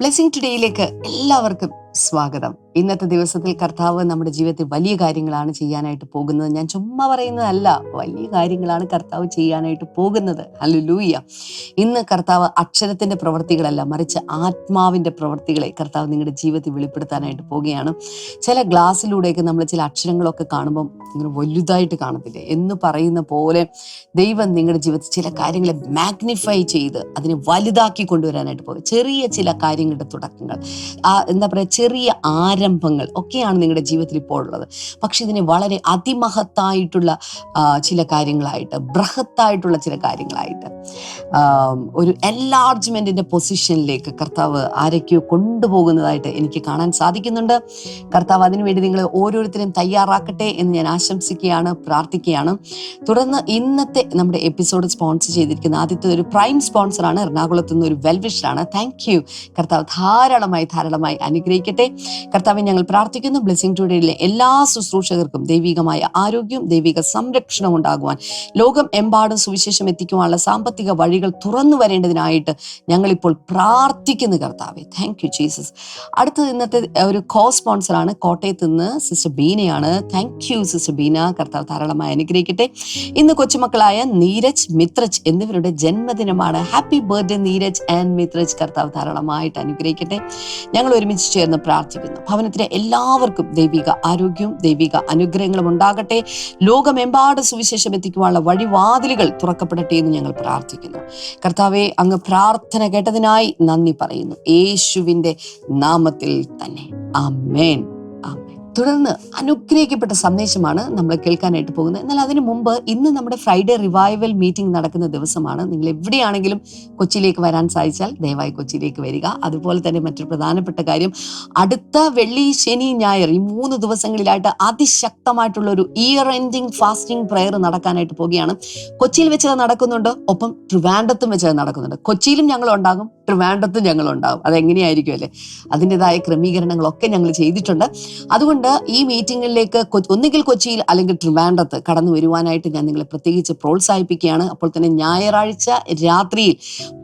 Blessing ടുഡേയിലേക്ക് എല്ലാവർക്കും സ്വാഗതം. ഇന്നത്തെ ദിവസത്തിൽ കർത്താവ് നമ്മുടെ ജീവിതത്തിൽ വലിയ കാര്യങ്ങളാണ് ചെയ്യാനായിട്ട് പോകുന്നത്. ഞാൻ ചുമ്മാ പറയുന്നതല്ല. വലിയ കാര്യങ്ങളാണ് കർത്താവ് ചെയ്യാനായിട്ട് പോകുന്നത്. ഹല്ലേലൂയ. ഇന്ന് കർത്താവ് അക്ഷരത്തിന്റെ പ്രവൃത്തികളല്ല മറിച്ച് ആത്മാവിന്റെ പ്രവൃത്തികളെ കർത്താവ് നിങ്ങളുടെ ജീവിതത്തിൽ വെളിപ്പെടുത്താനായിട്ട് പോവുകയാണ് ചില ഗ്ലാസ്സിലൂടെയൊക്കെ നമ്മൾ ചില അക്ഷരങ്ങളൊക്കെ കാണുമ്പോൾ ഇങ്ങനെ വലുതായിട്ട് കാണത്തില്ലേ? എന്ന് പറയുന്ന പോലെ ദൈവം നിങ്ങളുടെ ജീവിതത്തിൽ ചില കാര്യങ്ങളെ മാഗ്നിഫൈ ചെയ്ത് അതിനെ വലുതാക്കി കൊണ്ടുവരാനായിട്ട് പോകും. ചെറിയ ചില കാര്യങ്ങളുടെ തുടക്കങ്ങൾ. ആ എന്താ പറയുക ചെറിയ ആരംഭങ്ങൾ ഒക്കെയാണ് നിങ്ങളുടെ ജീവിതത്തിൽ ഇപ്പോൾ ഉള്ളത്. പക്ഷെ ഇതിനെ വളരെ അതിമഹത്തായിട്ടുള്ള ചില കാര്യങ്ങളായിട്ട് ബൃഹത്തായിട്ടുള്ള ചില കാര്യങ്ങളായിട്ട് ഒരു എൻലാർജ്മെന്റിന്റെ പൊസിഷനിലേക്ക് കർത്താവ് ആരൊക്കെയോ കൊണ്ടുപോകുന്നതായിട്ട് എനിക്ക് കാണാൻ സാധിക്കുന്നുണ്ട്. കർത്താവ് അതിനുവേണ്ടി നിങ്ങൾ ഓരോരുത്തരും തയ്യാറാക്കട്ടെ എന്ന് ഞാൻ ആശംസിക്കുകയാണ് പ്രാർത്ഥിക്കുകയാണ്. തുടർന്ന് ഇന്നത്തെ നമ്മുടെ എപ്പിസോഡ് സ്പോൺസർ ചെയ്തിരിക്കുന്ന ആദ്യത്തെ ഒരു പ്രൈം സ്പോൺസറാണ് എറണാകുളത്ത് നിന്ന് ഒരു വെൽവിഷാണ് താങ്ക് യു കർത്താവ് ധാരാളമായി ധാരാളമായി അനുഗ്രഹിക്കട്ടെ കർത്താവ് ഞങ്ങൾ പ്രാർത്ഥിക്കുന്നു. ബ്ലെസ്സിംഗ് ടുഡേയിലെ എല്ലാ ശുശ്രൂഷകർക്കും ദൈവികമായ ആരോഗ്യം ദൈവിക സംരക്ഷണം ഉണ്ടാകുവാൻ. ലോകം എമ്പാടും സുവിശേഷം എത്തിക്കുവാനുള്ള സാമ്പത്തിക വഴികൾ തുറന്നു വരേണ്ടതിനായിട്ട് ഞങ്ങളിപ്പോൾ പ്രാർത്ഥിക്കുന്നു കർത്താവെ. താങ്ക് യു ജീസസ് അടുത്തത് ഇന്നത്തെ ഒരു കോ സ്പോൺസറാണ് കോട്ടയത്ത് നിന്ന് sister ബീനയാണ്. Thank you sister Beena. കർത്താവ് ധാരാളമായി അനുഗ്രഹിക്കട്ടെ. ഇന്ന് കൊച്ചുമക്കളായ നീരജ് മിത്രജ് എന്നിവരുടെ ജന്മദിനമാണ്. Happy birthday Neeraj and Mitraj. കർത്താവ് ധാരാളമായിട്ട് അനുഗ്രഹിക്കട്ടെ. ഞങ്ങൾ ഒരുമിച്ച് ചേർന്ന് പ്രാർത്ഥിക്കുന്നു. ഭവനത്തിലെ എല്ലാവർക്കും ദൈവിക ആരോഗ്യവും ദൈവിക അനുഗ്രഹങ്ങളും ഉണ്ടാകട്ടെ. ലോകമെമ്പാട് സുവിശേഷം എത്തിക്കുവാനുള്ള വഴിവാതിലുകൾ തുറക്കപ്പെടട്ടെ എന്ന് ഞങ്ങൾ പ്രാർത്ഥിക്കുന്നു. കർത്താവെ അങ്ങ് പ്രാർത്ഥന കേട്ടതിനായി നന്ദി പറയുന്നു. യേശുവിന്റെ നാമത്തിൽ തന്നെ. ആ ആമേൻ. തുടർന്ന് അനുഗ്രഹിക്കപ്പെട്ട സന്ദേശമാണ് നമ്മൾ കേൾക്കാനായിട്ട് പോകുന്നത്. എന്നാൽ അതിനു മുമ്പ് ഇന്ന് നമ്മുടെ ഫ്രൈഡേ റിവൈവൽ മീറ്റിംഗ് നടക്കുന്ന ദിവസമാണ്. നിങ്ങൾ എവിടെയാണെങ്കിലും കൊച്ചിയിലേക്ക് വരാൻ സാധിച്ചാൽ ദയവായി കൊച്ചിയിലേക്ക് വരിക. അതുപോലെ തന്നെ മറ്റൊരു പ്രധാനപ്പെട്ട കാര്യം അടുത്ത വെള്ളി ശനി ഞായർ ഈ മൂന്ന് ദിവസങ്ങളിലായിട്ട് അതിശക്തമായിട്ടുള്ള ഒരു ഇയർ എൻഡിങ് ഫാസ്റ്റിംഗ് പ്രെയർ നടക്കാനായിട്ട് പോവുകയാണ്. കൊച്ചിയിൽ വെച്ചത് നടക്കുന്നുണ്ട്? ഒപ്പം ട്രിവാൻഡത്തും വെച്ചത് നടക്കുന്നുണ്ട്. കൊച്ചിയിലും ഞങ്ങൾ ഉണ്ടാകും ട്രിവാൻഡത്തും ഞങ്ങൾ ഉണ്ടാവും അതെങ്ങനെയായിരിക്കും അല്ലേ അതിന്റെതായ ക്രമീകരണങ്ങളൊക്കെ ഞങ്ങൾ ചെയ്തിട്ടുണ്ട്. അതുകൊണ്ട് ഈ മീറ്റിങ്ങിലേക്ക് ഒന്നുകിൽ കൊച്ചിയിൽ അല്ലെങ്കിൽ ട്രിവാൻഡ്രത്ത് കടന്നു വരുവാനായിട്ട് ഞാൻ നിങ്ങളെ പ്രത്യേകിച്ച് പ്രോത്സാഹിപ്പിക്കുകയാണ്. അപ്പോൾ തന്നെ ഞായറാഴ്ച രാത്രിയിൽ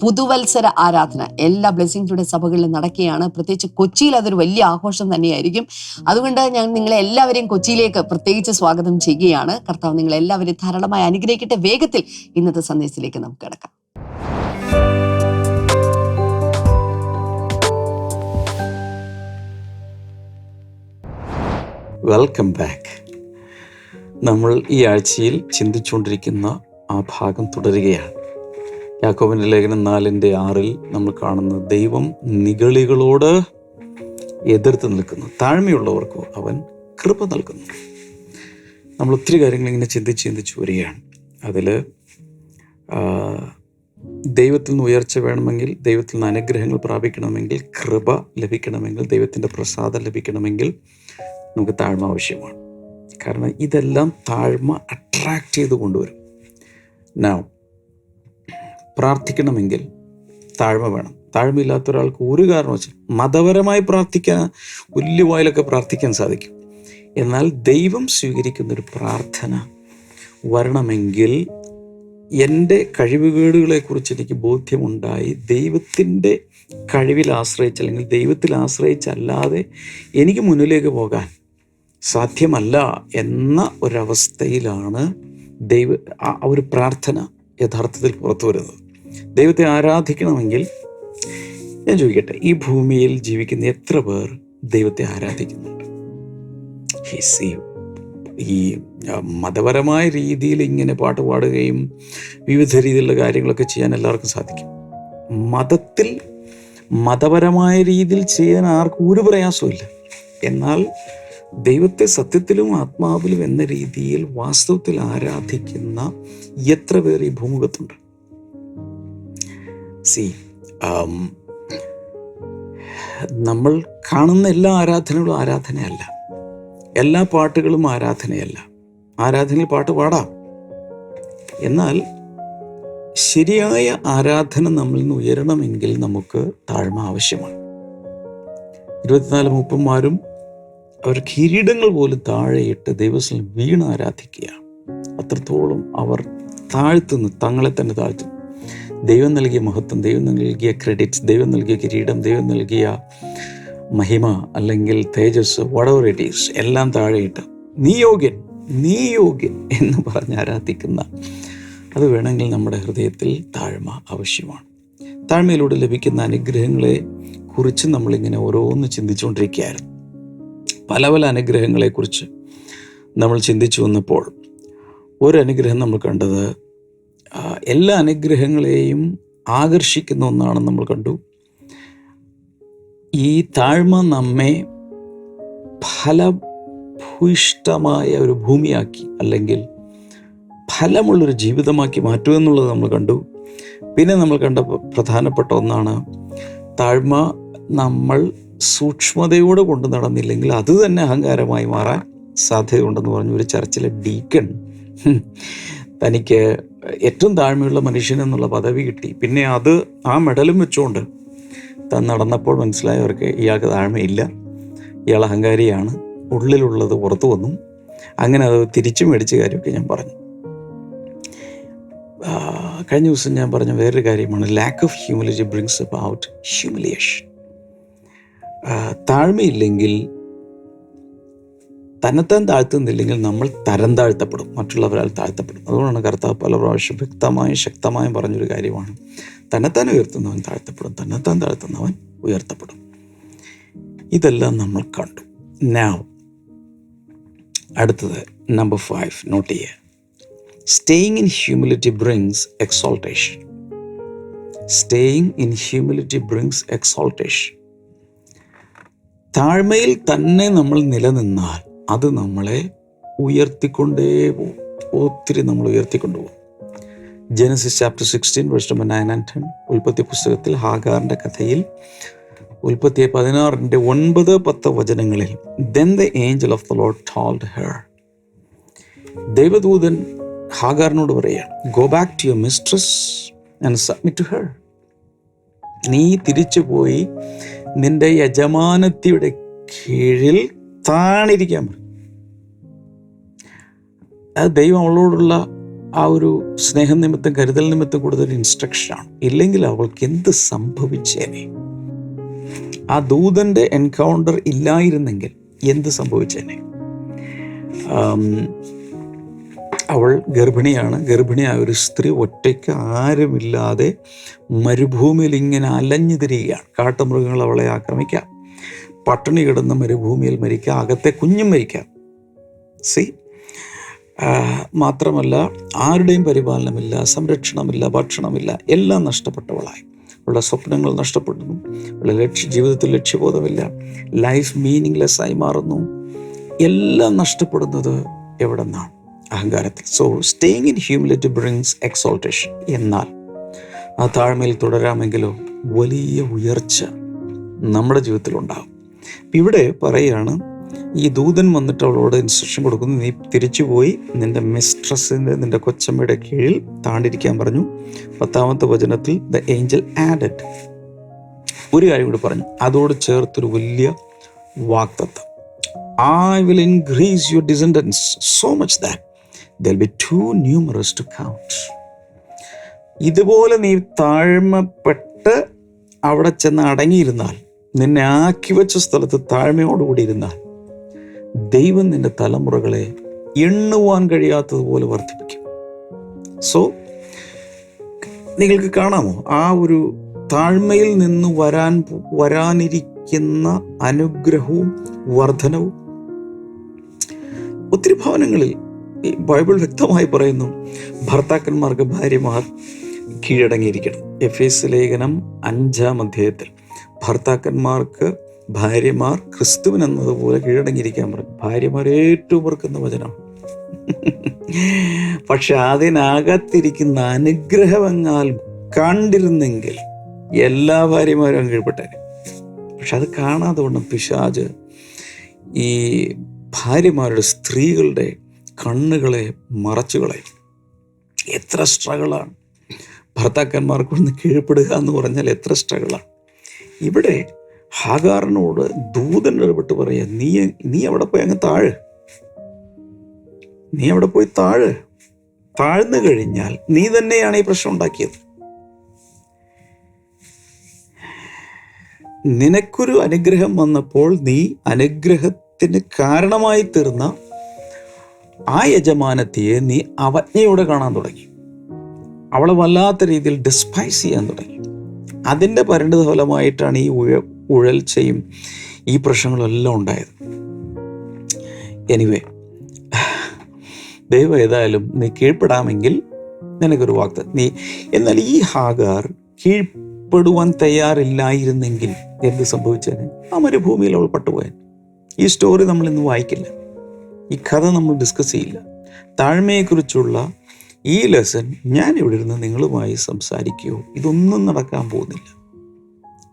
പുതുവത്സര ആരാധന എല്ലാ ബ്ലെസ്സിംഗ് സഭകളിലും നടക്കുകയാണ്. പ്രത്യേകിച്ച് കൊച്ചിയിൽ അതൊരു വലിയ ആഘോഷം തന്നെയായിരിക്കും. അതുകൊണ്ട് ഞാൻ നിങ്ങളെ എല്ലാവരെയും കൊച്ചിയിലേക്ക് പ്രത്യേകിച്ച് സ്വാഗതം ചെയ്യുകയാണ്. കർത്താവ് നിങ്ങളെല്ലാവരെയും ധാരാളമായി അനുഗ്രഹിക്കട്ടെ. വേഗത്തിൽ ഇന്നത്തെ സന്ദേശത്തിലേക്ക് നമുക്ക് കിടക്കാം. വെൽക്കം ബാക്ക് നമ്മൾ ഈ ആഴ്ചയിൽ ചിന്തിച്ചുകൊണ്ടിരിക്കുന്ന ആ ഭാഗം തുടരുകയാണ്. യാക്കോബിന്റെ ലേഖനം നാലിന്റെ ആറിൽ നമ്മൾ കാണുന്ന ദൈവം നിഗളികളോട് എതിർത്ത് നിൽക്കുന്നു. താഴ്മയുള്ളവർക്കോ അവൻ കൃപ നൽകുന്നു. നമ്മൾ ഒത്തിരി കാര്യങ്ങൾ ഇങ്ങനെ ചിന്തിച്ച് ചിന്തിച്ച് വരികയാണ്. അതിൽ ദൈവത്തിൽ നിന്ന് ഉയർച്ച വേണമെങ്കിൽ ദൈവത്തിൽ നിന്ന് അനുഗ്രഹങ്ങൾ പ്രാപിക്കണമെങ്കിൽ കൃപ ലഭിക്കണമെങ്കിൽ ദൈവത്തിന്റെ പ്രസാദം ലഭിക്കണമെങ്കിൽ നമുക്ക് താഴ്മ ആവശ്യമാണ്. കാരണം ഇതെല്ലാം താഴ്മ അട്രാക്റ്റ് ചെയ്ത് കൊണ്ടുവരും. നൗ പ്രാർത്ഥിക്കണമെങ്കിൽ താഴ്മ വേണം. താഴ്മയില്ലാത്ത ഒരാൾക്ക് ഒരു കാരണം വെച്ചാൽ മതപരമായി പ്രാർത്ഥിക്കാൻ ഉല്ലുവായിലൊക്കെ പ്രാർത്ഥിക്കാൻ സാധിക്കും. എന്നാൽ ദൈവം സ്വീകരിക്കുന്നൊരു പ്രാർത്ഥന വരണമെങ്കിൽ എന്റെ കഴിവുകേടുകളെക്കുറിച്ച് എനിക്ക് ബോധ്യമുണ്ടായി ദൈവത്തിന്റെ കഴിവിൽ ആശ്രയിച്ച് അല്ലെങ്കിൽ ദൈവത്തിൽ ആശ്രയിച്ചല്ലാതെ എനിക്ക് മുന്നിലേക്ക് പോകാൻ സാധ്യമല്ല എന്ന ഒരവസ്ഥയിലാണ് ദൈവ ആ ഒരു പ്രാർത്ഥന യഥാർത്ഥത്തിൽ പുറത്തു വരുന്നത്. ദൈവത്തെ ആരാധിക്കണമെങ്കിൽ ഞാൻ ചോദിക്കട്ടെ ഈ ഭൂമിയിൽ ജീവിക്കുന്ന എത്ര പേർ ദൈവത്തെ ആരാധിക്കുന്നുണ്ട്? ഈ മതപരമായ രീതിയിൽ ഇങ്ങനെ പാട്ട് പാടുകയും വിവിധ രീതിയിലുള്ള കാര്യങ്ങളൊക്കെ ചെയ്യാൻ എല്ലാവർക്കും സാധിക്കും. മതത്തിൽ മതപരമായ രീതിയിൽ ചെയ്യാൻ ആർക്കും ഒരു പ്രയാസമില്ല എന്നാൽ ദൈവത്തെ സത്യത്തിലും ആത്മാവിലും എന്ന രീതിയിൽ വാസ്തവത്തിൽ ആരാധിക്കുന്ന എത്ര പേർ ഈ ഭൂമുഖത്തുണ്ട്? സി നമ്മൾ കാണുന്ന എല്ലാ ആരാധനകളും ആരാധനയല്ല. എല്ലാ പാട്ടുകളും ആരാധനയല്ല. ആരാധനയിൽ പാട്ട് പാടാം. എന്നാൽ ശരിയായ ആരാധന നമ്മളിൽ നിന്ന് ഉയരണമെങ്കിൽ നമുക്ക് താഴ്മ ആവശ്യമാണ്. ഇരുപത്തിനാല് മുപ്പന്മാരും അവർ കിരീടങ്ങൾ പോലും താഴെയിട്ട് ദൈവസ്ഥലം വീണ് ആരാധിക്കുകയാണ്. അത്രത്തോളം അവർ താഴ്ത്തുന്നു തങ്ങളെ തന്നെ താഴ്ത്തുന്നു. ദൈവം നൽകിയ മഹത്വം ദൈവം നൽകിയ ക്രെഡിറ്റ്സ് ദൈവം നൽകിയ കിരീടം ദൈവം നൽകിയ മഹിമ അല്ലെങ്കിൽ തേജസ് വടവർ ഇറ്റ് ഈസ് എല്ലാം താഴെയിട്ട് നീ യോഗ്യൻ നീ യോഗ്യൻ എന്ന് പറഞ്ഞ് ആരാധിക്കുന്ന അത് വേണമെങ്കിൽ നമ്മുടെ ഹൃദയത്തിൽ താഴ്മ ആവശ്യമാണ്. താഴ്മയിലൂടെ ലഭിക്കുന്ന അനുഗ്രഹങ്ങളെ കുറിച്ച് നമ്മളിങ്ങനെ ഓരോന്ന് ചിന്തിച്ചുകൊണ്ടിരിക്കുകയായിരുന്നു. പല പല അനുഗ്രഹങ്ങളെക്കുറിച്ച് നമ്മൾ ചിന്തിച്ചു വന്നപ്പോൾ ഒരു അനുഗ്രഹം നമ്മൾ കണ്ടത് എല്ലാ അനുഗ്രഹങ്ങളെയും ആകർഷിക്കുന്ന ഒന്നാണെന്ന് നമ്മൾ കണ്ടു. ഈ താഴ്മ നമ്മെ ഫലഭൂയിഷ്ടമായ ഒരു ഭൂമിയാക്കി അല്ലെങ്കിൽ ഫലമുള്ളൊരു ജീവിതമാക്കി മാറ്റുക എന്നുള്ളത് നമ്മൾ കണ്ടു. പിന്നെ നമ്മൾ കണ്ട പ്രധാനപ്പെട്ട ഒന്നാണ് താഴ്മ നമ്മൾ സൂക്ഷ്മതയോടെ കൊണ്ടു നടന്നില്ലെങ്കിൽ അത് തന്നെ അഹങ്കാരമായി മാറാൻ സാധ്യതയുണ്ടെന്ന് പറഞ്ഞു ഒരു ചർച്ചിലെ ഡീക്കൺ. തനിക്ക് ഏറ്റവും താഴ്മയുള്ള മനുഷ്യൻ എന്നുള്ള പദവി കിട്ടി. പിന്നെ അത് ആ മെഡലും വെച്ചുകൊണ്ട് താൻ നടന്നപ്പോൾ മനസ്സിലായവർക്ക് ഇയാൾക്ക് താഴ്മയില്ല. ഇയാൾ അഹങ്കാരിയാണ്. ഉള്ളിലുള്ളത് പുറത്തു വന്നു. അങ്ങനെ അത് തിരിച്ചു മേടിച്ച കാര്യമൊക്കെ ഞാൻ പറഞ്ഞു. കഴിഞ്ഞ ദിവസം ഞാൻ പറഞ്ഞ വേറൊരു കാര്യമാണ്. Lack of humility brings about humiliation താഴ്മയില്ലെങ്കിൽ തന്നെത്താൻ താഴ്ത്തുന്നില്ലെങ്കിൽ നമ്മൾ തരം താഴ്ത്തപ്പെടും. മറ്റുള്ളവരാൽ താഴ്ത്തപ്പെടും. അതുകൊണ്ടാണ് കർത്താവ് പല പ്രാവശ്യം വ്യക്തമായും ശക്തമായും പറഞ്ഞൊരു കാര്യമാണ്. തന്നെത്താൻ ഉയർത്തുന്നവൻ താഴ്ത്തപ്പെടും. തന്നെത്താൻ താഴ്ത്തുന്നവൻ ഉയർത്തപ്പെടും. ഇതെല്ലാം നമ്മൾ കണ്ടു. നാവ് അടുത്തത് നമ്പർ ഫൈവ് നോട്ട് ചെയ്യുക staying in humility brings exaltation staying in humility brings exaltation താഴ്മയിൽ തന്നെ നമ്മൾ നിലനിന്നാൽ അത് നമ്മളെ ഉയർത്തിക്കൊണ്ടേ പോകും. ഒത്തിരി നമ്മൾ ഉയർത്തിക്കൊണ്ടുപോകും Genesis chapter sixteen verse number nine and ten ഉൽപ്പത്തി പുസ്തകത്തിൽ ഹാഗാറിന്റെ കഥയിൽ ഉൽപ്പത്തി പതിനാറിന്റെ ഒൻപത് പത്ത് വചനങ്ങളിൽ then the angel of the Lord told her ദൈവദൂതൻ ഹാഗാറിനോട് പറയുകയാണ് go back to your mistress and submit to her നീ തിരിച്ചു പോയി നിന്റെ യജമാനത്തിയുടെ കീഴിൽ താണിരിക്കാൻ പറയും. അത് ദൈവം അവളോടുള്ള ആ ഒരു സ്നേഹം നിമിത്തം കരുതൽ നിമിത്തം കൊടുത്തൊരു ഇൻസ്ട്രക്ഷനാണ് ഇല്ലെങ്കിൽ അവൾക്ക് എന്ത് സംഭവിച്ചേനെ? ആ ദൂതന്റെ എൻകൗണ്ടർ ഇല്ലായിരുന്നെങ്കിൽ എന്ത് സംഭവിച്ചേനെ? അവൾ ഗർഭിണിയാണ്. ഗർഭിണിയായ ഒരു സ്ത്രീ ഒറ്റയ്ക്ക് ആരുമില്ലാതെ മരുഭൂമിയിൽ ഇങ്ങനെ അലഞ്ഞു തിരിയുകയാണ് കാട്ടുമൃഗങ്ങൾ അവളെ ആക്രമിക്കാം. പട്ടിണി കിടന്ന് മരുഭൂമിയിൽ മരിക്കാം അകത്തെ കുഞ്ഞും മരിക്കാം. സി മാത്രമല്ല ആരുടെയും പരിപാലനമില്ല സംരക്ഷണമില്ല ഭക്ഷണമില്ല എല്ലാം നഷ്ടപ്പെട്ടവളായി. അവളുടെ സ്വപ്നങ്ങൾ നഷ്ടപ്പെടുന്നു. അവളുടെ ലക്ഷ്യ ജീവിതത്തിൽ ലക്ഷ്യബോധമില്ല. ലൈഫ് മീനിങ്ലെസ് ആയി മാറുന്നു. എല്ലാം നഷ്ടപ്പെടുന്നത് എവിടെ നിന്നാണ് അഹങ്കാരത്തിൽ. So staying in humility brings exaltation എന്നാൽ ആ താഴ്മയിൽ തുടരാമെങ്കിലോ വലിയ ഉയർച്ച നമ്മുടെ ജീവിതത്തിൽ ഉണ്ടാകും ഇവിടെ പറയുകയാണ് ഈ ദൂതൻ വന്നിട്ട് അവളോട് ഇൻസ്ട്രക്ഷൻ കൊടുക്കുന്നു. നീ തിരിച്ചു പോയി നിന്റെ മിസ്ട്രസിന്റെ നിന്റെ കൊച്ചമ്മയുടെ കീഴിൽ താണ്ടിരിക്കാൻ പറഞ്ഞു. പത്താമത്തെ വചനത്തിൽ ദ ഏഞ്ചൽ ആഡഡ് ഒരു കാര്യം കൂടി പറഞ്ഞു. അതോട് ചേർത്തൊരു വലിയ വാക്തത്വം. I will increase your descendants so much that be too numerous to count ഇതുപോലെ നീ താഴ്മപ്പെട്ട് അവിടെ ചെന്ന് അടങ്ങിയിരുന്നാൽ നിന്നെ ആക്കി വെച്ച സ്ഥലത്ത് താഴ്മയോടുകൂടി ഇരുന്നാൽ ദൈവം നിന്റെ തലമുറകളെ എണ്ണുവാൻ കഴിയാത്തതുപോലെ വർദ്ധിപ്പിക്കും. സോ നിങ്ങൾക്ക് കാണാമോ? ആ ഒരു താഴ്മയിൽ നിന്ന് വരാൻ വരാനിരിക്കുന്ന അനുഗ്രഹവും വർധനവും. ഒത്തിരി ഭവനങ്ങളിൽ ബൈബിൾ വ്യക്തമായി പറയുന്നു ഭർത്താക്കന്മാർക്ക് ഭാര്യമാർ കീഴടങ്ങിയിരിക്കണം. എഫ് എസ് ലേഖനം അഞ്ചാം അധ്യായത്തിൽ. ഭർത്താക്കന്മാർക്ക് ഭാര്യമാർ ക്രിസ്തുവിൻ എന്നതുപോലെ കീഴടങ്ങിയിരിക്കാൻ പറഞ്ഞു. ഭാര്യമാർ ഏറ്റവും വെറുക്കുന്ന വചനമാണ് പക്ഷെ അതിനകത്തിരിക്കുന്ന അനുഗ്രഹമെങ്ങാൽ കണ്ടിരുന്നെങ്കിൽ എല്ലാ ഭാര്യമാരും അങ്ങ് കീഴ്പ്പെട്ടേനെ. പക്ഷെ അത് കാണാതെ കൊണ്ട് പിശാജ് ഈ ഭാര്യമാരുടെ സ്ത്രീകളുടെ കണ്ണുകളെ മറച്ചുകളെ എത്ര സ്ട്രഗിളാണ്. ഭർത്താക്കന്മാർക്കൊന്ന് കീഴ്പ്പെടുക എന്ന് പറഞ്ഞാൽ എത്ര സ്ട്രഗിളാണ്. ഇവിടെ ഹാഗാറിനോട് ദൂതൻ ഇടപെട്ട് പറയാ നീ നീ അവിടെ പോയി അങ്ങ് താഴ്? നീ അവിടെ പോയി താഴ്? താഴ്ന്നു കഴിഞ്ഞാൽ നീ തന്നെയാണ് ഈ പ്രശ്നം ഉണ്ടാക്കിയത്. നിനക്കൊരു അനുഗ്രഹം വന്നപ്പോൾ നീ അനുഗ്രഹത്തിന് കാരണമായി തീർന്ന ആ യജമാനത്തിയെ നീ അവജ്ഞയോടെ കാണാൻ തുടങ്ങി. അവളെ വല്ലാത്ത രീതിയിൽ ഡിസ്പൈസ് ചെയ്യാൻ തുടങ്ങി. അതിന്റെ പരിണിത ഫലമായിട്ടാണ് ഈ ഉഴ ഉഴൽച്ചയും ഈ പ്രശ്നങ്ങളെല്ലാം ഉണ്ടായത്. എനിവേ ദൈവം ഏതായാലും നീ കീഴ്പ്പെടാമെങ്കിൽ നിനക്കൊരു വാക്ത നീ എന്നാൽ ഈ ഹാഗാർ കീഴ്പ്പെടുവാൻ തയ്യാറില്ലായിരുന്നെങ്കിൽ എന്ത് സംഭവിച്ചേനെ? ആ മരുഭൂമിയിൽ അവൾ പട്ടുപോയാൻ ഈ സ്റ്റോറി നമ്മൾ ഇന്ന് വായിക്കില്ല. ഈ കഥ നമ്മൾ ഡിസ്കസ് ചെയ്യില്ല. താഴ്മയെക്കുറിച്ചുള്ള ഈ ലെസൺ ഞാൻ ഇവിടെ ഇരുന്ന് നിങ്ങളുമായി സംസാരിക്കുകയോ ഇതൊന്നും നടക്കാൻ പോകുന്നില്ല.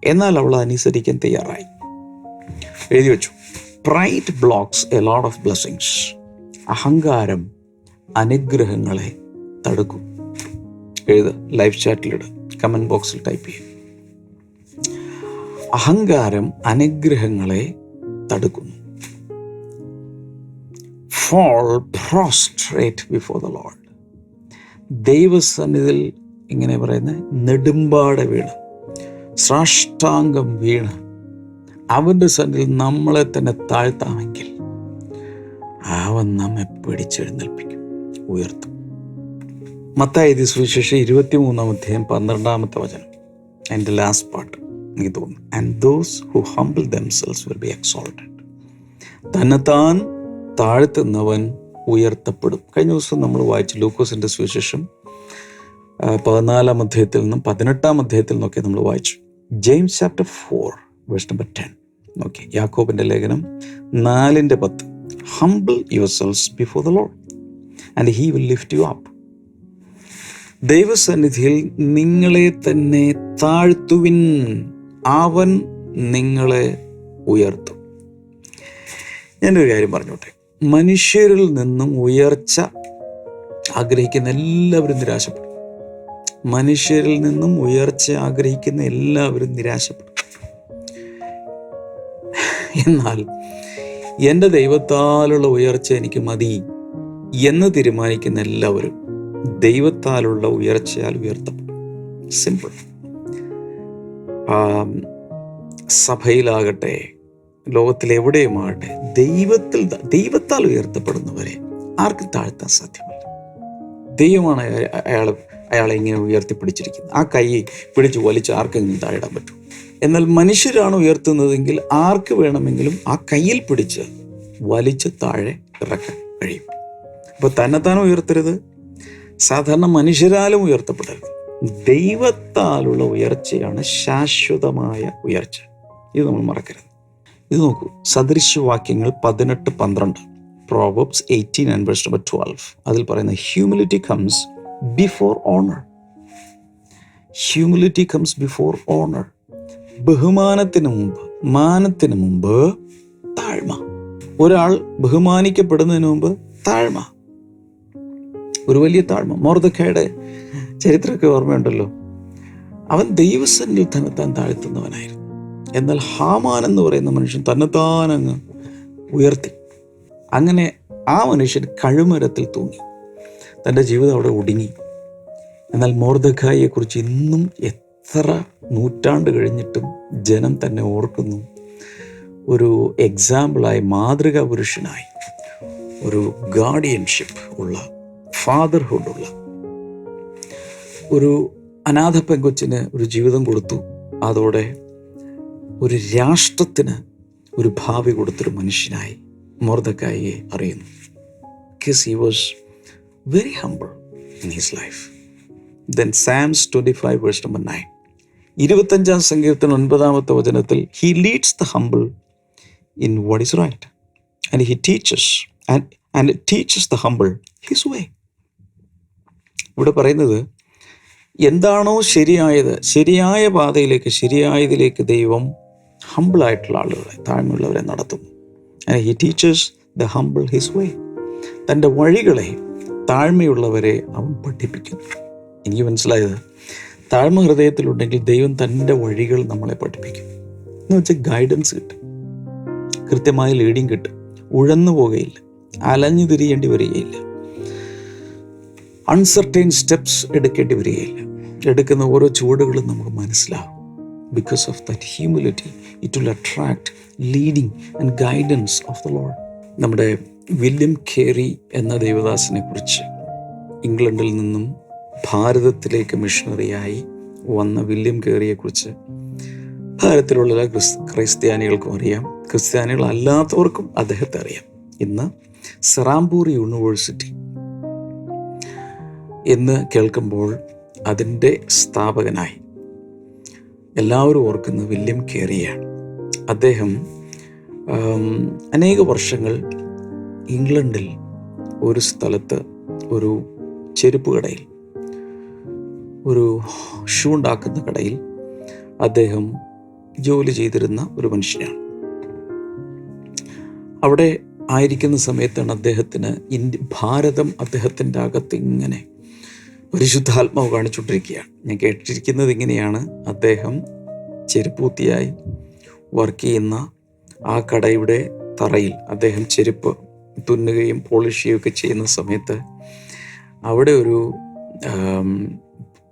എന്നാൽ അവൾ അനുസരിക്കാൻ തയ്യാറായി. എഴുതി വെച്ചു. Pride blocks a lot of blessings അഹങ്കാരം അനുഗ്രഹങ്ങളെ തടുക്കും. എഴുത്. ലൈവ് ചാറ്റിലിട് കമന്റ് ബോക്സിൽ ടൈപ്പ് ചെയ്യും. അഹങ്കാരം അനുഗ്രഹങ്ങളെ തടുക്കുന്നു. Fall prostrate before the Lord ദൈവസന്നിധിയിൽ ഇങ്ങനെ പറയുന്ന നെടുമ്പാടെ വീണ് സാഷ്ടാംഗം വീണ്. അവന്റെ സന്നിധിയിൽ നമ്മളെ തന്നെ താഴ്ത്താമെങ്കിൽ അവൻ നമ്മെ പിടിച്ചെഴുന്നേൽപ്പിക്കും ഉയർത്തും. മത്തായി സുവിശേഷം ഇരുപത്തി മൂന്നാം അധ്യായം പന്ത്രണ്ടാമത്തെ വചനം. എന്റെ ലാസ്റ്റ് പാർട്ട് എനിക്ക് തോന്നുന്നു. And those who humble themselves will be exalted തന്നെത്താൻ താഴ്ത്തുന്നവൻ ഉയർത്തപ്പെടും. കഴിഞ്ഞ ദിവസം നമ്മൾ വായിച്ചു ലൂക്കോസിന്റെ സുവിശേഷം പതിനാലാം അധ്യായത്തിൽ നിന്നും പതിനെട്ടാം അധ്യായത്തിൽ നിന്നൊക്കെ നമ്മൾ വായിച്ചു. James chapter four verse number ten. Okay യാക്കോബിന്റെ ലേഖനം നാലിന്റെ പത്ത്. Humble yourselves before the Lord and he will lift you up ദൈവസന്നിധിയിൽ നിങ്ങളെ തന്നെ താഴ്ത്തുവിൻ. അവൻ നിങ്ങളെ ഉയർത്തും. ഞാനൊരു കാര്യം പറഞ്ഞോട്ടെ. മനുഷ്യരിൽ നിന്നും ഉയർച്ച ആഗ്രഹിക്കുന്ന എല്ലാവരും നിരാശപ്പെടും. മനുഷ്യരിൽ നിന്നും ഉയർച്ച ആഗ്രഹിക്കുന്ന എല്ലാവരും നിരാശപ്പെടും. എന്നാൽ എന്റെ ദൈവത്താലുള്ള ഉയർച്ച എനിക്ക് മതി എന്ന് തീരുമാനിക്കുന്ന എല്ലാവരും ദൈവത്താലുള്ള ഉയർച്ചയാൽ ഉയർത്തപ്പെടും. സിമ്പിൾ സഭയിലാകട്ടെ ലോകത്തിൽ എവിടെയുമാകട്ടെ ദൈവത്തിൽ ദൈവത്താൽ ഉയർത്തപ്പെടുന്നവരെ ആർക്കും താഴ്ത്താൻ സാധ്യമല്ല. ദൈവമാണ് അയാൾ അയാളെ ഇങ്ങനെ ഉയർത്തിപ്പിടിച്ചിരിക്കുന്നത്. ആ കൈ പിടിച്ച് വലിച്ച് ആർക്കെങ്കിലും താഴെടാൻ പറ്റും എന്നാൽ മനുഷ്യരാണ് ഉയർത്തുന്നതെങ്കിൽ ആർക്ക് വേണമെങ്കിലും ആ കയ്യിൽ പിടിച്ച് വലിച്ച് താഴെ ഇറക്കാൻ കഴിയും. അപ്പോൾ തന്നെത്താൻ ഉയർത്തരുത്. സാധാരണ മനുഷ്യരാലും ഉയർത്തപ്പെടരുത്. ദൈവത്താലുള്ള ഉയർച്ചയാണ് ശാശ്വതമായ ഉയർച്ച. ഇത് നമ്മൾ മറക്കരുത്. ഇത് നോക്കൂ. സദൃശ്യവാക്യങ്ങൾ പതിനെട്ട് പന്ത്രണ്ട്. Proverbs eighteen and verse number twelve അതിൽ പറയുന്ന humility comes before honour humility comes before honour ബഹുമാനത്തിന് മുമ്പ് മാനത്തിന് മുമ്പ് താഴ്മ. ഒരാൾ ബഹുമാനിക്കപ്പെടുന്നതിന് മുമ്പ് താഴ്മ. ഒരു വലിയ താഴ്മ. മോർദക്കയുടെ ചരിത്രമൊക്കെ ഓർമ്മയുണ്ടല്ലോ. അവൻ ദൈവസന്നിൽ തന്നെത്താൻ താഴ്ത്തുന്നവനായിരുന്നു. എന്നാൽ ഹാമാൻ എന്ന് പറയുന്ന മനുഷ്യൻ തന്നെത്താനങ്ങ് ഉയർത്തി. അങ്ങനെ ആ മനുഷ്യൻ കഴുമരത്തിൽ തൂങ്ങി. തന്റെ ജീവിതം അവിടെ ഒടുങ്ങി. എന്നാൽ മോർദഖായിയെക്കുറിച്ച് ഇന്നും എത്ര നൂറ്റാണ്ട് കഴിഞ്ഞിട്ടും ജനം തന്നെ ഓർക്കുന്നു. ഒരു എക്സാമ്പിളായി മാതൃകാ പുരുഷനായി. ഒരു ഗാർഡിയൻഷിപ്പ് ഉള്ള ഫാദർഹുഡുള്ള ഒരു അനാഥ പെങ്കൊച്ചിന് ഒരു ജീവിതം കൊടുത്തു. അതോടെ ഒരു രാഷ്ട്രത്തിന് ഒരു ഭാവി കൊടുത്തൊരു മനുഷ്യനായി മോർദക്കായിയെ അറിയുന്നു. Kiss he was very humble in his life then Psalms twenty five verse number nine ഇരുപത്തഞ്ചാം സംഗീതത്തിന് ഒൻപതാമത്തെ വചനത്തിൽ he leads the humble in what is right and he teaches and and teaches the humble his way ഇവിടെ പറയുന്നത് എന്താണോ ശരിയായത് ശരിയായ പാതയിലേക്ക് ശരിയായതിലേക്ക് ദൈവം ഹംബിളായിട്ടുള്ള ആളുകളെ താഴ്മയുള്ളവരെ നടത്തും. He teaches the humble his way തന്റെ വഴികളെ താഴ്മയുള്ളവരെ അവൻ പഠിപ്പിക്കുന്നു. എനിക്ക് മനസ്സിലായത് താഴ്മ ഹൃദയത്തിലുണ്ടെങ്കിൽ ദൈവം തന്റെ വഴികൾ നമ്മളെ പഠിപ്പിക്കും. എന്ന് വെച്ചാൽ ഗൈഡൻസ് കിട്ടും. കൃത്യമായ ലീഡിങ് കിട്ടും. ഉഴന്നു പോകുകയില്ല അലഞ്ഞു തിരിയേണ്ടി വരികയില്ല. അൺസർട്ടൈൻ സ്റ്റെപ്സ് എടുക്കേണ്ടി വരികയില്ല. എടുക്കുന്ന ഓരോ ചുവടുകളും നമുക്ക് മനസ്സിലാവും because of that humility, it will attract leading and guidance of the Lord. നമ്മുടെ വില്യം കേറി എന്ന ദേവദാസിനെ കുറിച്ച് ഇംഗ്ലണ്ടിൽ നിന്നും ഭാരതത്തിലേക്ക് മിഷണറിയായി വന്ന വില്യം കേറിയെക്കുറിച്ച് ഭാരതത്തിലുള്ള എല്ലാ ക്രിസ് ക്രൈസ്ത്യാനികൾക്കും അറിയാം ക്രിസ്ത്യാനികൾ അല്ലാത്തവർക്കും അദ്ദേഹത്തെ അറിയാം ഇന്ന് സെറാംപൂർ യൂണിവേഴ്സിറ്റി എന്ന് കേൾക്കുമ്പോൾ അതിന്റെ സ്ഥാപകനായി എല്ലാവരും ഓർക്കുന്ന വില്യം കേറിയാണ്. അദ്ദേഹം അനേക വർഷങ്ങൾ ഇംഗ്ലണ്ടിൽ ഒരു സ്ഥലത്ത് ഒരു ചെരുപ്പ് കടയിൽ ഒരു ഷൂ ഉണ്ടാക്കുന്ന കടയിൽ അദ്ദേഹം ജോലി ചെയ്തിരുന്ന ഒരു മനുഷ്യനാണ്. അവിടെ ആയിരിക്കുന്ന സമയത്താണ് അദ്ദേഹത്തിന് ഇന്ത്യ ഭാരതം അദ്ദേഹത്തിന്റെ അകത്ത് ഇങ്ങനെ പരിശുദ്ധാത്മാവ് കാണിച്ചുകൊണ്ടിരിക്കുകയാണ്. ഞാൻ കേട്ടിരിക്കുന്നത് ഇങ്ങനെയാണ്. അദ്ദേഹം ചെരുപ്പൂത്തിയായി വർക്ക് ചെയ്യുന്ന ആ കടയുടെ തറയിൽ അദ്ദേഹം ചെരുപ്പ് തുന്നുകയും പോളിഷ് ചെയ്യുകയൊക്കെ ചെയ്യുന്ന സമയത്ത് അവിടെ ഒരു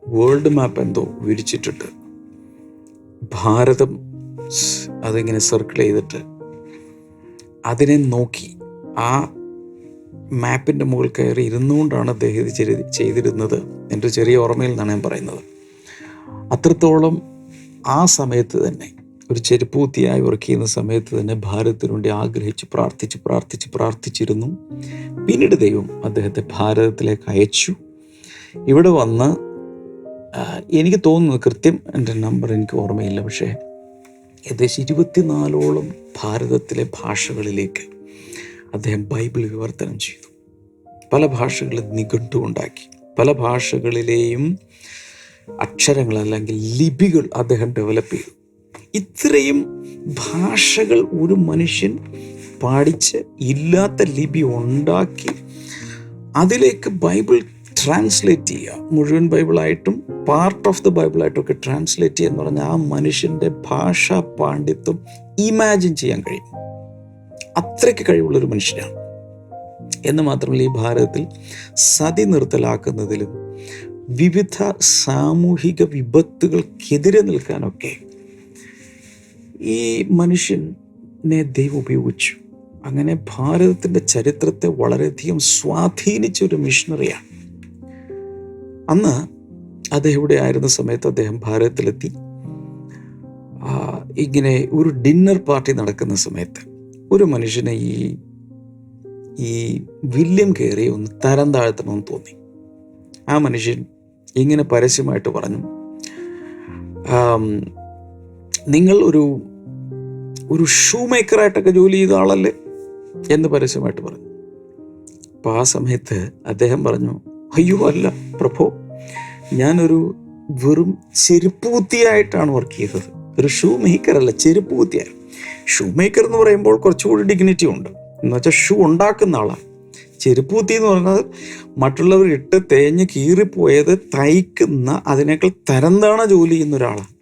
വേൾഡ് മാപ്പ് എന്തോ വിരിച്ചിട്ടുണ്ട് ഭാരതം അതിങ്ങനെ സർക്കിൾ ചെയ്തിട്ട് അതിനെ നോക്കി ആ മാപ്പിന്റെ മുകളിൽ കയറി ഇരുന്നുകൊണ്ടാണ് അദ്ദേഹം ഇത് ചെയ്തി- ചെയ്തിരുന്നത് എന്റെ ചെറിയ ഓർമ്മയിൽ നിന്നാണ് ഞാൻ പറയുന്നത്. അത്രത്തോളം ആ സമയത്ത് തന്നെ ഒരു ചെരുപ്പൂത്തിയായി വർക്ക് ചെയ്യുന്ന സമയത്ത് തന്നെ ഭാരതത്തിനു വേണ്ടി ആഗ്രഹിച്ച് പ്രാർത്ഥിച്ച് പ്രാർത്ഥിച്ച് പ്രാർത്ഥിച്ചിരുന്നു. പിന്നീട് ദൈവം അദ്ദേഹത്തെ ഭാരതത്തിലേക്ക് അയച്ചു. ഇവിടെ വന്ന് എനിക്ക് തോന്നുന്നു കൃത്യം എന്റെ നമ്പർ എനിക്ക് ഓർമ്മയില്ല പക്ഷേ ഏകദേശം ഇരുപത്തിനാലോളം ഭാരതത്തിലെ ഭാഷകളിലേക്ക് അദ്ദേഹം ബൈബിൾ വിവർത്തനം ചെയ്തു. പല ഭാഷകളിൽ നിഘണ്ടു ഉണ്ടാക്കി പല ഭാഷകളിലെയും അക്ഷരങ്ങൾ അല്ലെങ്കിൽ ലിപികൾ അദ്ദേഹം ഡെവലപ്പ് ചെയ്തു. ഇത്രയും ഭാഷകൾ ഒരു മനുഷ്യൻ പാടിച്ച് ഇല്ലാത്ത ലിപി ഉണ്ടാക്കി അതിലേക്ക് ബൈബിൾ ട്രാൻസ്ലേറ്റ് ചെയ്യുക. മുഴുവൻ ബൈബിളായിട്ടും പാർട്ട് ഓഫ് ദ ബൈബിളായിട്ടും ഒക്കെ ട്രാൻസ്ലേറ്റ് ചെയ്യുക എന്ന് പറഞ്ഞാൽ ആ മനുഷ്യന്റെ ഭാഷാ പാണ്ഡിത്യം ഇമാജിൻ ചെയ്യാൻ കഴിയും. അത്രയ്ക്ക് കഴിവുള്ളൊരു മനുഷ്യനാണ്. എന്ന് മാത്രമല്ല ഈ ഭാരതത്തിൽ സതി നിർത്തലാക്കുന്നതിലും വിവിധ സാമൂഹിക വിപത്തുകൾക്കെതിരെ നിൽക്കാനൊക്കെ ഈ മനുഷ്യനെ ദൈവം ഉപയോഗിച്ചു. അങ്ങനെ ഭാരതത്തിന്റെ ചരിത്രത്തെ വളരെയധികം സ്വാധീനിച്ച ഒരു മിഷണറിയാണ് അന്ന് അദ്ദേഹം ഇവിടെ ആയിരുന്ന സമയത്ത് അദ്ദേഹം ഭാരതത്തിലെത്തി. ഇങ്ങനെ ഒരു ഡിന്നർ പാർട്ടി നടക്കുന്ന സമയത്ത് ഒരു മനുഷ്യനെ ഈ ഈ വില്യം കയറി ഒന്ന് തരം താഴ്ത്തണമെന്ന് തോന്നി. ആ മനുഷ്യൻ ഇങ്ങനെ പരസ്യമായിട്ട് പറഞ്ഞു നിങ്ങൾ ഒരു ഒരു ഷൂ മേക്കറായിട്ടൊക്കെ ജോലി ചെയ്ത ആളല്ലേ? എന്ന് പരസ്യമായിട്ട് പറഞ്ഞു. അപ്പോൾ ആ സമയത്ത് അദ്ദേഹം പറഞ്ഞു അയ്യോ അല്ല പ്രഭോ ഞാനൊരു വെറും ചെരുപ്പൂത്തിയായിട്ടാണ് വർക്ക് ചെയ്തത്. ഒരു ഷൂ മേക്കറല്ല ചെരുപ്പൂത്തിയായിരുന്നു ചെരുപ്പൂത്തിയായി ഷൂ മേക്കർ എന്ന് പറയുമ്പോൾ കുറച്ചുകൂടി ഡിഗ്നിറ്റി ഉണ്ട്. എന്ന് വെച്ചാൽ ഷൂ ഉണ്ടാക്കുന്ന ആളാണ്. ചെരുപ്പൂത്തി എന്ന് പറഞ്ഞാൽ മറ്റുള്ളവർ ഇട്ട് തേഞ്ഞ് കീറിപ്പോയത് തയ്ക്കുന്ന അതിനേക്കാൾ തരംതാണ ജോലി ചെയ്യുന്ന ഒരാളാണ്.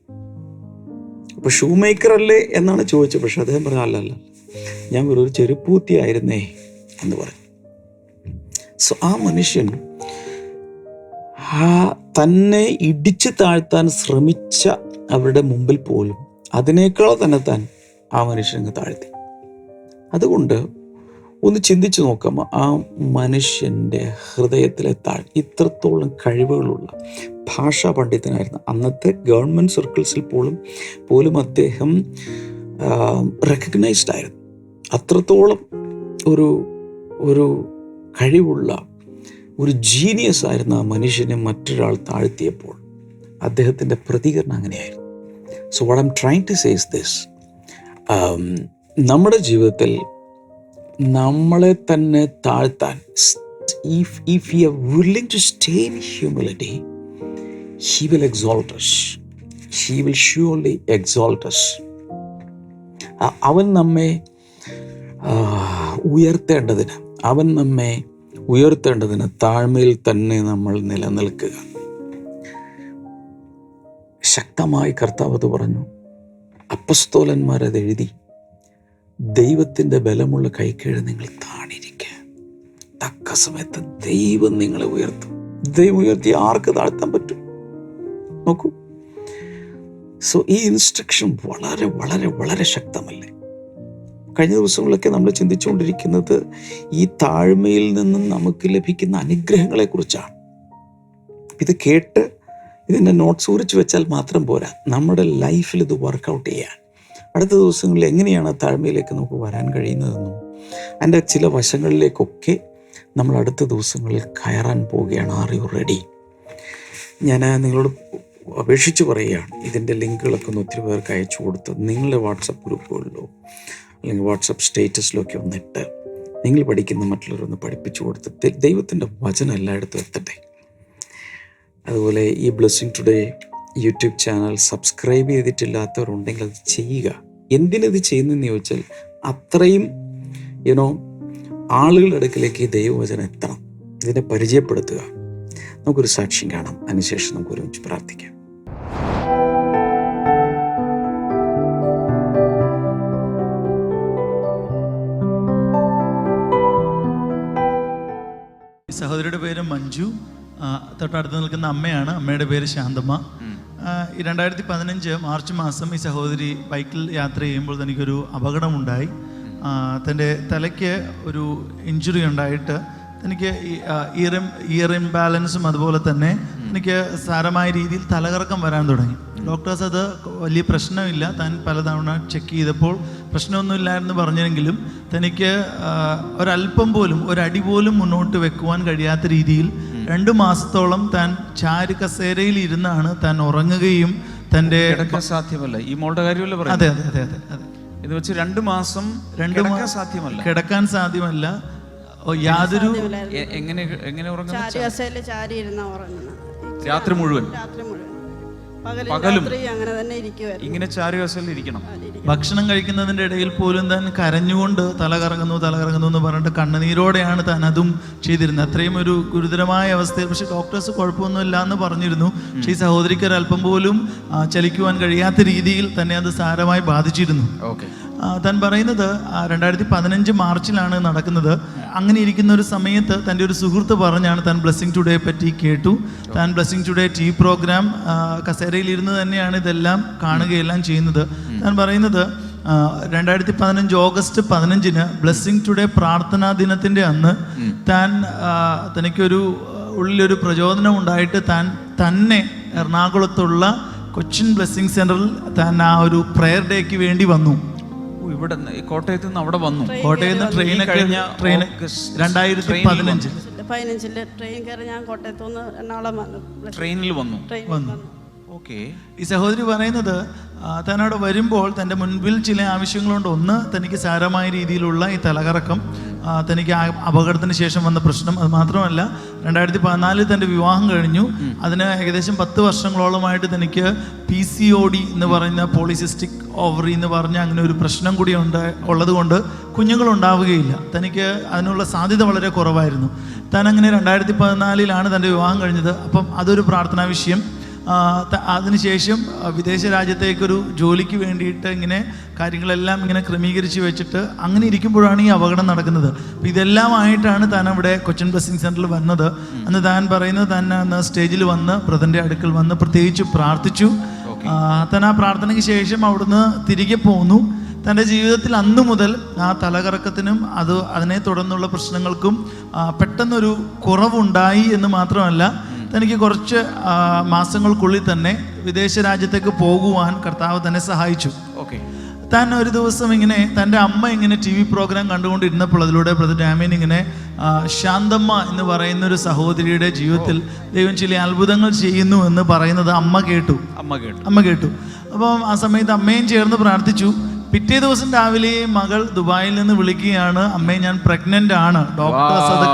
അപ്പൊ ഷൂ മേക്കർ അല്ലേ എന്നാണ് ചോദിച്ചത്. പക്ഷെ അദ്ദേഹം പറഞ്ഞു അല്ല അല്ല ഞാൻ ഒരു ചെരുപ്പൂത്തി ആയിരുന്നേ എന്ന് പറഞ്ഞു. സോ ആ മനുഷ്യൻ ആ തന്നെ ഇടിച്ചു താഴ്ത്താൻ ശ്രമിച്ച അവരുടെ മുമ്പിൽ പോലും അതിനേക്കാൾ തന്നെ താൻ ആ മനുഷ്യനെ താഴ്ത്തി. അതുകൊണ്ട് ഒന്ന് ചിന്തിച്ചു നോക്കാം ആ മനുഷ്യന്റെ ഹൃദയത്തിലെ താഴ് ഇത്രത്തോളം കഴിവുകളുള്ള ഭാഷാ പണ്ഡിതനായിരുന്നു അന്നത്തെ ഗവൺമെന്റ് സർക്കിൾസിൽ പോലും പോലും അദ്ദേഹം റെക്കഗ്നൈസ്ഡ് ആയിരുന്നു. അത്രത്തോളം ഒരു ഒരു കഴിവുള്ള ഒരു ജീനിയസ് ആയിരുന്ന ആ മനുഷ്യനെ മറ്റൊരാൾ താഴ്ത്തിയപ്പോൾ അദ്ദേഹത്തിന്റെ പ്രതികരണം അങ്ങനെയായിരുന്നു. So what I'm trying to says this നമ്മുടെ ജീവിതത്തിൽ നമ്മളെ തന്നെ താഴ്ത്താൻ if if you are willing to stay in humility he will exalt us he will surely exalt us അവൻ നമ്മെ ഉയർത്തേണ്ടതിന് അവൻ നമ്മെ ഉയർത്തേണ്ടതിന് താഴ്മയിൽ തന്നെ നമ്മൾ നിലനിൽക്കുക. ശക്തമായി കർത്താവ് പറഞ്ഞു. അപ്പസ്തോലന്മാരത് എഴുതി ദൈവത്തിന്റെ ബലമുള്ള കൈക്കീഴ് നിങ്ങൾ താണിരിക്കുക തക്ക സമയത്ത് ദൈവം നിങ്ങളെ ഉയർത്തും. ദൈവം ഉയർത്തി ആർക്ക് താഴ്ത്താൻ പറ്റും? നോക്കൂ. സോ ഈ ഇൻസ്ട്രക്ഷൻ വളരെ വളരെ വളരെ ശക്തമല്ലേ? കഴിഞ്ഞ ദിവസങ്ങളിലൊക്കെ നമ്മൾ ചിന്തിച്ചുകൊണ്ടിരിക്കുന്നത് ഈ താഴ്മയിൽ നിന്നും നമുക്ക് ലഭിക്കുന്ന അനുഗ്രഹങ്ങളെക്കുറിച്ചാണ്. ഇത് കേട്ട് ഇതിന്റെ നോട്ട്സ് കുറിച്ച് വെച്ചാൽ മാത്രം പോരാ. നമ്മുടെ ലൈഫിൽ ഇത് വർക്കൗട്ട് ചെയ്യാൻ. അടുത്ത ദിവസങ്ങളിൽ എങ്ങനെയാണ് താഴ്മയിലേക്ക് നമുക്ക് വരാൻ കഴിയുന്നതെന്നും അതിന്റെ ചില വശങ്ങളിലേക്കൊക്കെ നമ്മൾ അടുത്ത ദിവസങ്ങളിൽ കയറാൻ പോവുകയാണ്. ആർ യു റെഡി ഞാൻ നിങ്ങളോട് അപേക്ഷിച്ച് പറയുകയാണ്. ഇതിന്റെ ലിങ്കുകളൊക്കെ ഒന്ന് ഒത്തിരി പേർക്ക് അയച്ചു കൊടുത്ത് നിങ്ങളുടെ വാട്സപ്പ് ഗ്രൂപ്പുകളിലോ അല്ലെങ്കിൽ വാട്സപ്പ് സ്റ്റേറ്റസിലോ ഒക്കെ ഒന്നിട്ട് നിങ്ങൾ പഠിക്കുന്ന മറ്റുള്ളവരൊന്ന് പഠിപ്പിച്ചു കൊടുത്ത് ദൈവത്തിന്റെ വചനം എല്ലായിടത്തും എത്തട്ടെ. അതുപോലെ ഈ blessing today YouTube channel subscribe ചെയ്തിട്ടില്ലാത്തവരുണ്ടെങ്കിൽ അത് ചെയ്യുക. എന്തിനത് ചെയ്യുന്നതെന്ന് ചോദിച്ചാൽ അത്രയും യുനോ ആളുകളുടെ അടുക്കിലേക്ക് ഈ ദൈവവചനം എത്തണം. ഇതിനെ പരിചയപ്പെടുത്തുക. നമുക്കൊരു സാക്ഷ്യം കാണാം. അതിനുശേഷം നമുക്ക് ഒരുമിച്ച് പ്രാർത്ഥിക്കാം. സഹോദരിയുടെ പേര് മഞ്ജു. തൊട്ടടുത്ത് നിൽക്കുന്ന അമ്മയാണ്. അമ്മയുടെ പേര് ശാന്തമ്മ. രണ്ടായിരത്തി പതിനഞ്ച് മാർച്ച് മാസം ഈ സഹോദരി ബൈക്കിൽ യാത്ര ചെയ്യുമ്പോൾ തനിക്കൊരു അപകടമുണ്ടായി. തന്റെ തലയ്ക്ക് ഒരു ഇഞ്ചുറി ഉണ്ടായിട്ട് തനിക്ക് ഇയർ ഇയർ ഇംബാലൻസും അതുപോലെ തന്നെ എനിക്ക് സാരമായ രീതിയിൽ തലകറക്കം വരാൻ തുടങ്ങി. ഡോക്ടേഴ്സ് അത് വലിയ പ്രശ്നമില്ല. താൻ പലതവണ ചെക്ക് ചെയ്തപ്പോൾ പ്രശ്നമൊന്നുമില്ലായിരുന്നു പറഞ്ഞെങ്കിലും തനിക്ക് ഒരല്പം പോലും ഒരടി പോലും മുന്നോട്ട് വെക്കുവാൻ കഴിയാത്ത രീതിയിൽ രണ്ട് മാസത്തോളം താൻ ചാരു കസേരയിൽ ഇരുന്നാണ് താൻ ഉറങ്ങുകയും തന്റെ കിടക്കാൻ സാധ്യമല്ല. ഈ മോളുടെ കാര്യമല്ല പറയുന്നത്? അതെ അതെ അതെ അതെ അതെ. ഇത് വെച്ച് രണ്ട് മാസം രണ്ട് മാസം സാധ്യമല്ല. കിടക്കാൻ സാധ്യമല്ല. ഓ, യാതൊരു എങ്ങനെ എങ്ങനെ ഉറങ്ങുന്നത് ചാരി കസേരയിൽ ചാരി ഇരുന്ന ഉറങ്ങുന്നത്. രാത്രി മുഴുവൻ? രാത്രി മുഴുവൻ. പകലും? അങ്ങനെ തന്നെ ഇങ്ങനെ ചാരു കസലിൽ ഇരിക്കണം. ഭക്ഷണം കഴിക്കുന്നതിന്റെ ഇടയിൽ പോലും താൻ കരഞ്ഞുകൊണ്ട് തല കറങ്ങുന്നു തല കറങ്ങുന്നു എന്ന് പറഞ്ഞിട്ട് കണ്ണുനീരോടെയാണ് താൻ അതും ചെയ്തിരുന്നത്. അത്രയും ഒരു ഗുരുതരമായ അവസ്ഥയിൽ. പക്ഷെ ഡോക്ടേഴ്സ് കുഴപ്പമൊന്നുമില്ല എന്ന് പറഞ്ഞിരുന്നു. പക്ഷേ ഈ സഹോദരിക്ക് ഒരല്പം പോലും ചലിക്കുവാൻ കഴിയാത്ത രീതിയിൽ തന്നെ അത് സാരമായി ബാധിച്ചിരുന്നു. ഓക്കെ. താൻ പറയുന്നത് രണ്ടായിരത്തി പതിനഞ്ച് മാർച്ചിലാണ് നടക്കുന്നത്. അങ്ങനെ ഇരിക്കുന്ന ഒരു സമയത്ത് തന്റെ ഒരു സുഹൃത്ത് പറഞ്ഞാണ് താൻ ബ്ലെസ്സിങ് ടുഡേയെ പറ്റി കേട്ടു. താൻ ബ്ലെസ്സിങ് ടുഡേ ടി പ്രോഗ്രാം കസേരയിലിരുന്ന് തന്നെയാണ് ഇതെല്ലാം കാണുകയെല്ലാം ചെയ്യുന്നത്. താൻ പറയുന്നത് രണ്ടായിരത്തി പതിനഞ്ച് ഓഗസ്റ്റ് പതിനഞ്ചിന് ബ്ലെസ്സിങ് ടുഡേ പ്രാർത്ഥനാ ദിനത്തിന്റെ അന്ന് താൻ തനിക്കൊരു ഉള്ളിലൊരു പ്രചോദനം ഉണ്ടായിട്ട് താൻ തന്നെ എറണാകുളത്തുള്ള കൊച്ചിൻ ബ്ലെസ്സിങ് സെന്ററിൽ താൻ ആ ഒരു പ്രയർ ഡേക്ക് വേണ്ടി വന്നു. ഇവിടെ കോട്ടയത്ത് നിന്ന് അവിടെ വന്നു. കോട്ടയത്ത് നിന്ന് ട്രെയിനൊക്കെ കഴിഞ്ഞ ട്രെയിൻ രണ്ടായിരത്തി ട്രെയിനിൽ പതിനഞ്ച് പതിനഞ്ചിൽ ട്രെയിൻ കയറി ഞാൻ കോട്ടയത്ത് നിന്ന് എറണാകുളം വന്നു. ട്രെയിനിൽ വന്നു. ട്രെയിൻ വന്നു. ഓക്കെ ഈ സഹോദരി പറയുന്നത് തന്നോട് വരുമ്പോൾ തന്റെ മുൻപിൽ ചില ആവശ്യങ്ങളുണ്ട്. ഒന്ന് തനിക്ക് സാരമായ രീതിയിലുള്ള ഈ തലകറക്കം തനിക്ക് അപകടത്തിന് ശേഷം വന്ന പ്രശ്നം. അത് മാത്രമല്ല രണ്ടായിരത്തി പതിനാലിൽ തന്റെ വിവാഹം കഴിഞ്ഞു. അതിന് ഏകദേശം പത്ത് വർഷങ്ങളോളമായിട്ട് തനിക്ക് പി സി ഒ ഡി എന്ന് പറയുന്ന പോളിസിസ്റ്റിക് ഓവറി എന്ന് പറഞ്ഞ അങ്ങനെ ഒരു പ്രശ്നം കൂടി ഉണ്ട് ഉള്ളത് കൊണ്ട് കുഞ്ഞുങ്ങൾ ഉണ്ടാവുകയില്ല തനിക്ക് അതിനുള്ള സാധ്യത വളരെ കുറവായിരുന്നു. താൻ അങ്ങനെ രണ്ടായിരത്തി പതിനാലിലാണ് തന്റെ വിവാഹം കഴിഞ്ഞത്. അപ്പം അതൊരു പ്രാർത്ഥനാ വിഷയം. അതിനുശേഷം വിദേശ രാജ്യത്തേക്കൊരു ജോലിക്ക് വേണ്ടിയിട്ട് ഇങ്ങനെ കാര്യങ്ങളെല്ലാം ഇങ്ങനെ ക്രമീകരിച്ച് വെച്ചിട്ട് അങ്ങനെ ഇരിക്കുമ്പോഴാണ് ഈ അപകടം നടക്കുന്നത്. അപ്പോൾ ഇതെല്ലാമായിട്ടാണ് താൻ അവിടെ കൊച്ചിൻ ബ്ലസ്സിംഗ് സെന്ററിൽ വന്നത്. അന്ന് താൻ പറയുന്നത് താൻ അന്ന് സ്റ്റേജിൽ വന്ന് ബ്രദറിന്റെ അടുക്കൽ വന്ന് പ്രത്യേകിച്ച് പ്രാർത്ഥിച്ചു. താൻ ആ പ്രാർത്ഥനയ്ക്ക് ശേഷം അവിടുന്ന് തിരികെ പോന്നു. തന്റെ ജീവിതത്തിൽ അന്നു മുതൽ ആ തലകറക്കത്തിനും അത് അതിനെ തുടർന്നുള്ള പ്രശ്നങ്ങൾക്കും പെട്ടെന്നൊരു കുറവുണ്ടായി എന്ന് മാത്രമല്ല തനിക്ക് കുറച്ച് മാസങ്ങൾക്കുള്ളിൽ തന്നെ വിദേശ രാജ്യത്തേക്ക് പോകുവാൻ കർത്താവ് തന്നെ സഹായിച്ചു. ഓക്കെ താൻ ഒരു ദിവസം ഇങ്ങനെ തന്റെ അമ്മ ഇങ്ങനെ ടി വി പ്രോഗ്രാം കണ്ടുകൊണ്ടിരുന്നപ്പോൾ അതിലൂടെ ബ്രദർ ഡാമിൻ ഇങ്ങനെ ശാന്തമ്മ എന്ന് പറയുന്ന ഒരു സഹോദരിയുടെ ജീവിതത്തിൽ ദൈവം ചില അത്ഭുതങ്ങൾ ചെയ്യുന്നു എന്ന് പറയുന്നത് അമ്മ കേട്ടു. അമ്മ കേട്ടു. അമ്മ കേട്ടു. അപ്പം ആ സമയത്ത് അമ്മയും ചേർന്ന് പ്രാർത്ഥിച്ചു. പിറ്റേ ദിവസം രാവിലെ മകൾ ദുബായിൽ നിന്ന് വിളിക്കുകയാണ് അമ്മയെ ഞാൻ പ്രഗ്നന്റ് ആണ്. ഡോക്ടേഴ്സ് അത്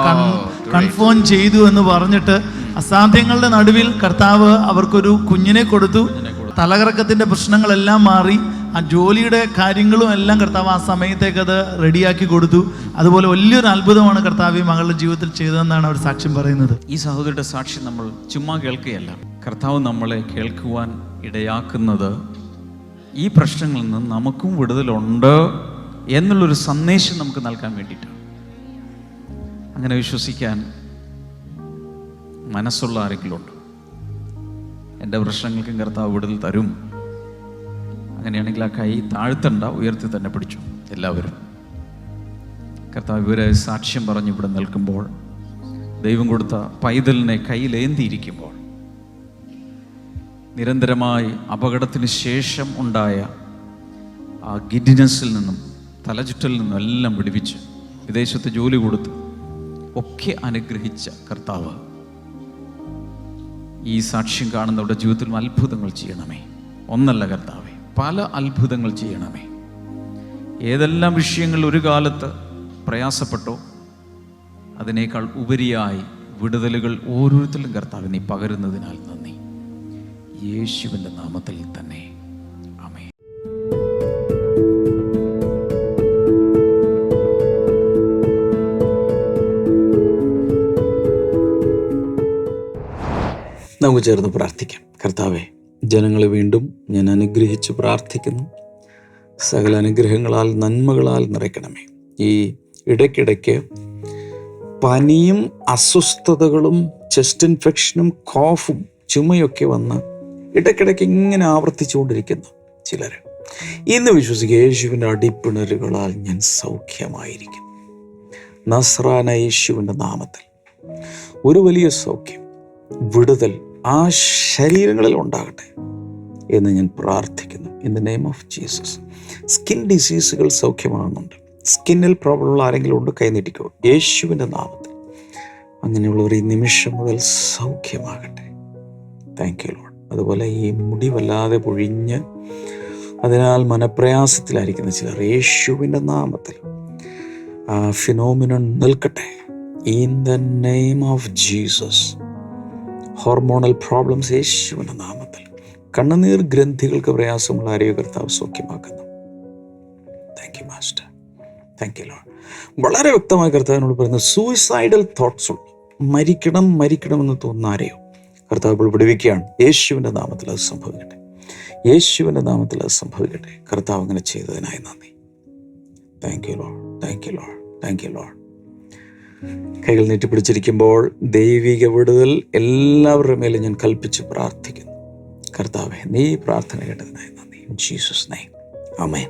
കൺഫേം ചെയ്തു എന്ന് പറഞ്ഞിട്ട് അസാധ്യങ്ങളുടെ നടുവിൽ കർത്താവ് അവർക്കൊരു കുഞ്ഞിനെ കൊടുത്തു. തലകറക്കത്തിന്റെ പ്രശ്നങ്ങളെല്ലാം മാറി. ആ ജോലിയുടെ കാര്യങ്ങളും എല്ലാം കർത്താവ് ആ സമയത്തേക്ക് അത് റെഡിയാക്കി കൊടുത്തു. അതുപോലെ വലിയൊരു അത്ഭുതമാണ് കർത്താവ് ഈ മകളുടെ ജീവിതത്തിൽ ചെയ്തതെന്നാണ് അവർ സാക്ഷ്യം പറയുന്നത്. ഈ സഹോദരിയുടെ സാക്ഷി നമ്മൾ ചുമ്മാ കേൾക്കുകയല്ല. കർത്താവ് നമ്മളെ കേൾക്കുവാൻ ഇടയാക്കുന്നത് ഈ പ്രശ്നങ്ങളിൽ നിന്ന് നമുക്കും വിടുതലുണ്ട് എന്നുള്ളൊരു സന്ദേശം നമുക്ക് നൽകാൻ വേണ്ടിയിട്ടാണ്. അങ്ങനെ വിശ്വസിക്കാൻ മനസ്സുള്ള ആരെങ്കിലും ഉണ്ട് എന്റെ പ്രശ്നങ്ങൾക്കും കർത്താവ് വിടുതൽ തരും. അങ്ങനെയാണെങ്കിൽ ആ കൈ താഴ്ത്തണ്ട ഉയർത്തി തന്നെ പിടിച്ചു. എല്ലാവരും. കർത്താവ് ഇവരെ സാക്ഷ്യം പറഞ്ഞ് ഇവിടെ നിൽക്കുമ്പോൾ ദൈവം കൊടുത്ത പൈതലിനെ കയ്യിലേന്തിയിരിക്കുമ്പോൾ നിരന്തരമായി അപകടത്തിന് ശേഷം ഉണ്ടായ ആ ഗിഡിനെസ്സിൽ നിന്നും തലചുറ്റലിൽ നിന്നും എല്ലാം വിടുവിച്ച് വിദേശത്ത് ജോലി കൊടുത്ത് ഒക്കെ അനുഗ്രഹിച്ച കർത്താവ്. ഈ സാക്ഷ്യം കാണുന്നവരുടെ ജീവിതത്തിലും അത്ഭുതങ്ങൾ ചെയ്യണമേ? ഒന്നല്ല കർത്താവേ പല അത്ഭുതങ്ങൾ ചെയ്യണമേ? ഏതെല്ലാം വിഷയങ്ങൾ ഒരു കാലത്ത് പ്രയാസപ്പെട്ടോ അതിനേക്കാൾ ഉപരിയായി വിടുതലുകൾ ഓരോരുത്തരും കർത്താവ് നീ പകരുന്നതിനാൽ നന്ദി. യേശുവിന്റെ നാമത്തിൽ തന്നെ. നമുക്ക് ചേർന്ന് പ്രാർത്ഥിക്കാം. കർത്താവെ ജനങ്ങളെ വീണ്ടും ഞാൻ അനുഗ്രഹിച്ച് പ്രാർത്ഥിക്കുന്നു. സകല അനുഗ്രഹങ്ങളാൽ നന്മകളാൽ നിറയ്ക്കണമേ. ഈ ഇടയ്ക്കിടയ്ക്ക് പനിയും അസ്വസ്ഥതകളും ചെസ്റ്റ് ഇൻഫെക്ഷനും കോഫും ചുമയൊക്കെ വന്ന് ഇടയ്ക്കിടയ്ക്ക് ഇങ്ങനെ ആവർത്തിച്ചുകൊണ്ടിരിക്കുന്നു ചിലർ ഇന്ന് വിശ്വസിക്കുക യേശുവിന്റെ അടിപ്പിണരുകളാൽ ഞാൻ സൗഖ്യമായിരിക്കും. നസ്രാന യേശുവിന്റെ നാമത്തിൽ. ഒരു വലിയ സൗഖ്യം വിടുതൽ ആ ശരീരങ്ങളിൽ ഉണ്ടാകട്ടെ എന്ന് ഞാൻ പ്രാർത്ഥിക്കുന്നു. In the name of Jesus skin ഡിസീസുകൾ സൗഖ്യമാകുന്നുണ്ട്. സ്കിന്നിൽ പ്രോബ്ലം ഉള്ള ആരെങ്കിലും ഉണ്ട് കൈനീട്ടിക്കോ യേശുവിന്റെ നാമത്തിൽ. അങ്ങനെയുള്ളവർ ഈ നിമിഷം മുതൽ സൗഖ്യമാകട്ടെ. താങ്ക് യു ലോഡ് അതുപോലെ ഈ മുടി വല്ലാതെ പൊഴിഞ്ഞ് അതിനാൽ മനപ്രയാസത്തിലായിരിക്കുന്ന ചിലർ യേശുവിന്റെ നാമത്തിൽ ഫിനോമിനൺ നിൽക്കട്ടെ. In the name of Jesus hormonal problems യേശുവിന്റെ നാമത്തിൽ. കണ്ണുനീർ ഗ്രന്ഥികൾക്ക് പ്രയാസമുള്ള ആരോഗ്യ കർത്താവ് സൗഖ്യമാക്കുന്നു. Thank you master thank you Lord വളരെ വ്യക്തമായി കർത്താവിനോട് പറയുന്നത് സൂയിസൈഡൽ തോട്ട്സ് ഉണ്ട് മരിക്കണം മരിക്കണമെന്ന് തോന്നുന്ന ആരെയോ കർത്താവ് ഇപ്പോൾ വിടുവിക്കുകയാണ്. യേശുവിന്റെ നാമത്തിൽ അത് സംഭവിക്കട്ടെ. യേശുവിന്റെ നാമത്തിൽ അത് സംഭവിക്കട്ടെ. കർത്താവ് അങ്ങനെ ചെയ്തതിനായി നന്ദി. Thank you Lord thank you Lord thank you Lord കൈകൾ നീട്ടിപ്പിടിച്ചിരിക്കുമ്പോൾ ദൈവിക വിടുതൽ എല്ലാവരുടെ മേലും ഞാൻ കൽപ്പിച്ച് പ്രാർത്ഥിക്കുന്നു. കർത്താവെ നീ പ്രാർത്ഥന കേട്ടതിനായി നന്ദി. ജീസസ് നൈ അമേൻ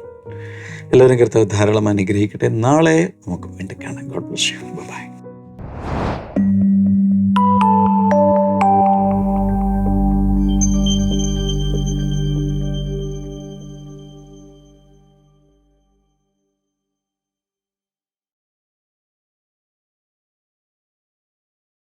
എല്ലാവരും കർത്താവ് ധാരാളം അനുഗ്രഹിക്കട്ടെ. നാളെ നമുക്ക് വീണ്ടും കാണാം. God bless you by